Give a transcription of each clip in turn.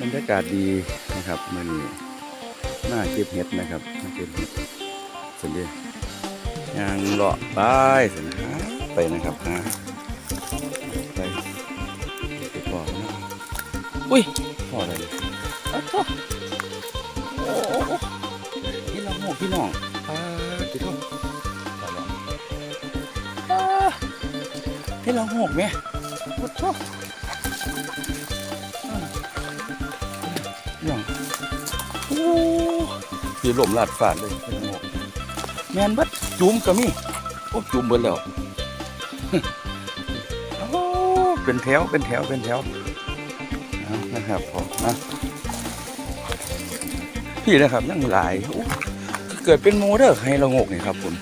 บรรยากาศดีนะครับมื่อนี้น่าเก็บเห็ดนะครับมาเก็บเห็ดสันเดียยางเลาะไปสันหาไปนะครับหาไปไปก่อนนะอุ้ยพออะไรเลยอ้าวโถ่โอ้โอ้โอ้พี่น้องพี่น้องอ่าพี่น้องตลอดอ่าพี่น้องหกไหมโอ้โถ่ โอ้พี่ลมลาดฝาดเลยพี่น้องหกแมนเบัดจุ่มก็มีโอ้จุ่มเบิดแล้วโอ้เป็นแถวเป็นแถวเป็นแถวเอานะครับผมนะพี่นะครับยังหลายโอ้เกิดเป็นโมเดอร์ให้เรางกนี่ครับผม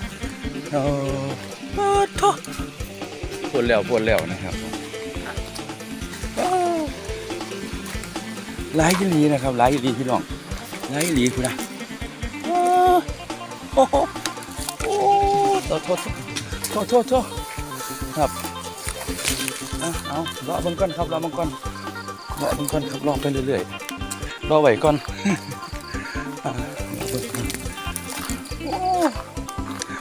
เออเออท่อปวดแล้วปวดแล้วนะครับผมเอ้าหลายยี่หลีนะครับหลายยี่หลีพี่น้อง หลายยี่หลีคุณนะโอ้โหโอ้โทษโทษโทษโทษโทษครับเอาเอารอบิ่งก่อนครับรอเบิ่งก่อนรอเบิ่งก่อนครับรอไปเรื่อยๆรอไว้ก่อนอ่ารอเบิ่งก่อนโอ้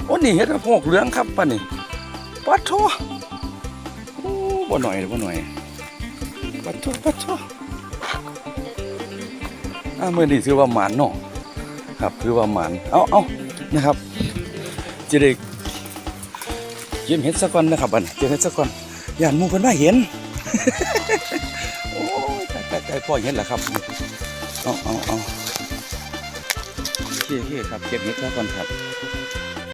โอ้นี่เฮ็ดกระโพกเหลืองครับป่ะนี่ปัดโทโอ้บ่หน่อยบ่หน่อยปัดโทปัดโท เมื่อนี้ถือว่าหมานเนาะครับถือว่าหมานเอาเอานะครับจะได้ยิ้มเห็ดสัก่อนนะครับบันี้เก็บเห็ดสัก่อนอย่านมูเพิ่นมาเห็นโอ้ยตายตายตายพ่อเห็นแล้วครับเอาเอาเอาเฮ้ยเคครับเก็บเห็ดแล้วก่อนครับ